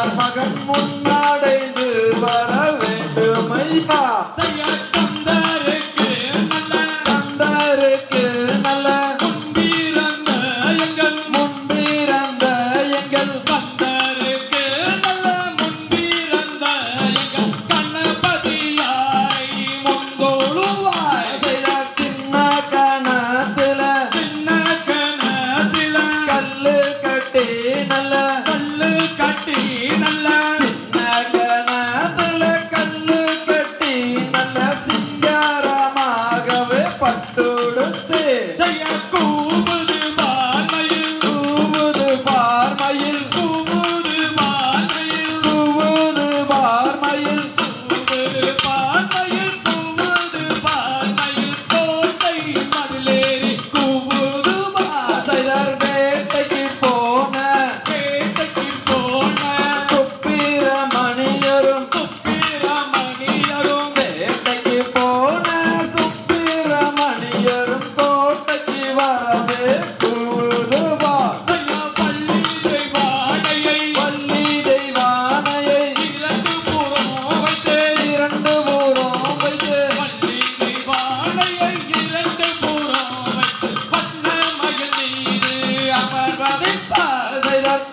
யார் மகன் முன் பார்மையில் கூவுது பார்மையில் கூவுது பார்மையில் vai bem.